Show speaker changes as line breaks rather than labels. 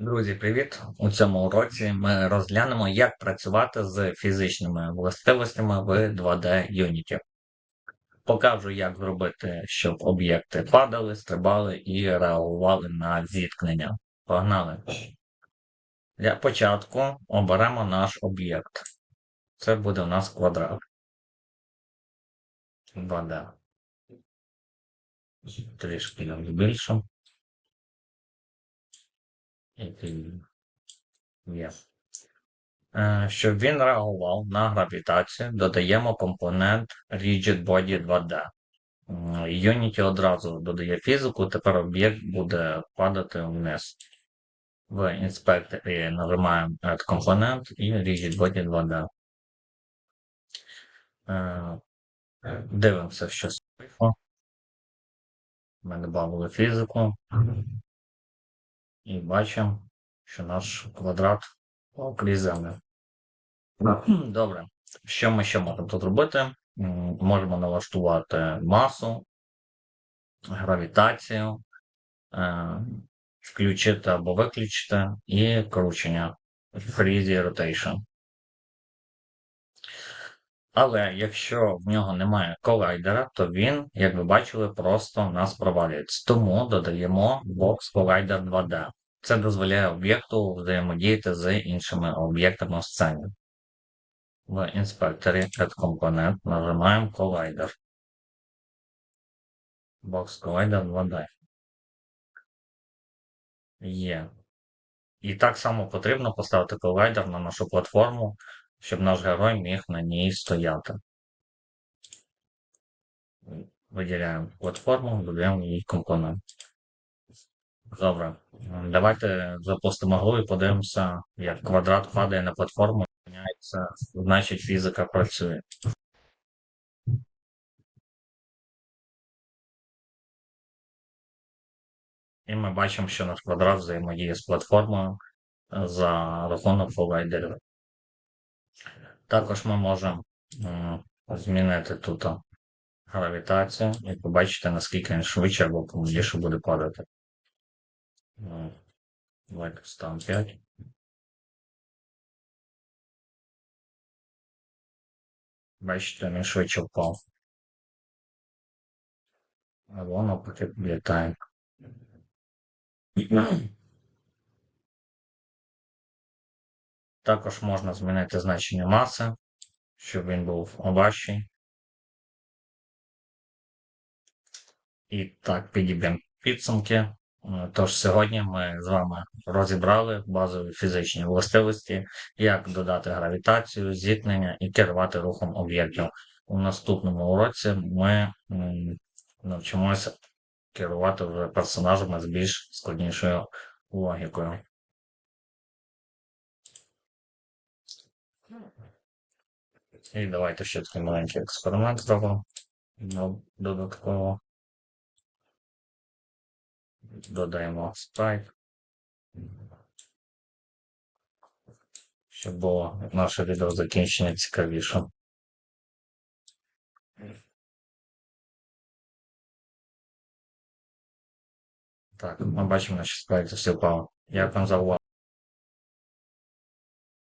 Друзі, привіт! У цьому уроці ми розглянемо, як працювати з фізичними властивостями в 2D Unity. Покажу, як зробити, щоб об'єкти падали, стрибали і реагували на зіткнення. Погнали! Для початку оберемо наш об'єкт. Це буде у нас квадрат. 2D. Трішки його збільшимо. Є. Е, Щоб він реагував на гравітацію, додаємо компонент Rigid Body 2D. Unity одразу додає фізику, тепер об'єкт буде падати вниз. В інспекторі нажимаємо Add Component і Rigid Body 2D. Е, Дивимося, що вийшло. Ми додали фізику. І бачимо, що наш квадрат окрізь землю. Добре. Що ми ще можемо тут робити? Можемо налаштувати масу, гравітацію, е, включити або виключити і кручення Freezy Rotation. Але якщо в нього немає колайдера, то він, як ви бачили, просто в нас провалюється. Тому додаємо Box Collider 2D. Це дозволяє об'єкту взаємодіяти з іншими об'єктами в сцені. В інспекторі Add Component нажимаємо Collider. Box Collider 2D. Є. І так само потрібно поставити колайдер на нашу платформу, щоб наш герой міг на ній стояти. Виділяємо платформу, додаємо її компонент. Добре. Давайте запустимо гру і подивимося, як квадрат падає на платформу, міняється, значить фізика працює. І ми бачимо, що наш квадрат взаємодіє з платформою за рахунок колайдерів. Також ми можемо змінити тут гравітацію і побачити, наскільки він швидше або повільніше буде падати. М, Давайте ставимо 5. Бачите, він швидше впав. А воно поки літає. Також можна змінити значення маси, щоб він був важчий. І так, підіб'ємо підсумки. Е, Тож сьогодні ми з вами розібрали базові фізичні властивості, як додати гравітацію, зіткнення і керувати рухом об'єктів. У наступному уроці ми навчимося керувати персонажами з більш складнішою логікою. І давайте ще такий маленький експеримент зробимо. Ну, Додатково. Додаємо спрайт. Щоб було наше відео закінчення цікавіше. Так, ми бачимо, що спрайт все впало. Як вам за увагу?